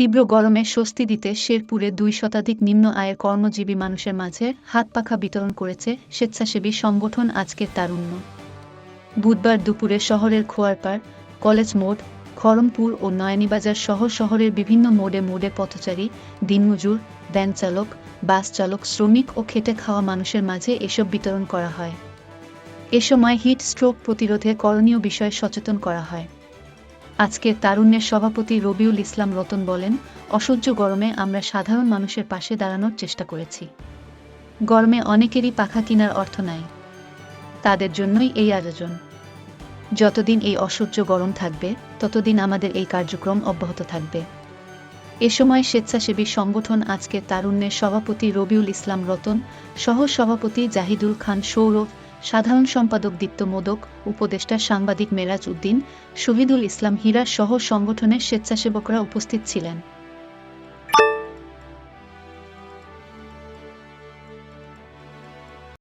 তীব্র গরমে স্বস্তি দিতে শেরপুরে দুই শতাধিক নিম্ন আয়ের কর্মজীবী মানুষের মাঝে হাত পাখা বিতরণ করেছে স্বেচ্ছাসেবী সংগঠন আজকের তারুণ্য। বুধবার দুপুরে শহরের খোয়ারপাড় কলেজ মোড়, খড়মপুর ও নয়ানীবাজার সহ শহরের বিভিন্ন মোড়ে মোড়ে পথচারী, দিনমজুর, ভ্যান চালক, বাস চালক, শ্রমিক ও খেটে খাওয়া মানুষের মাঝে এসব বিতরণ করা হয়। এ সময় হিট স্ট্রোক প্রতিরোধে করণীয় বিষয়ে সচেতন করা হয়। আজকের তারুণ্যের সভাপতি রবিউল ইসলাম রতন বলেন, অসহ্য গরমে আমরা সাধারণ মানুষের পাশে দাঁড়ানোর চেষ্টা করেছি। গরমে অনেকেরই পাখা কেনার অর্থ নাই। তাদের জন্যই এই আয়োজন। যতদিন এই অসহ্য গরম থাকবে, ততদিন আমাদের এই কার্যক্রম অব্যাহত থাকবে। এ সময় স্বেচ্ছাসেবী সংগঠন আজকের তারুণ্যের সভাপতি রবিউল ইসলাম রতন সহ সভাপতি জাহিদুল খান সৌরভ সাধারণ সম্পাদক দীপ্ত মোদক, উপদেষ্টা সাংবাদিক মেরাজ উদ্দিন, শহীদুল ইসলাম হীরা সহ সংগঠনের স্বেচ্ছাসেবকরা উপস্থিত ছিলেন।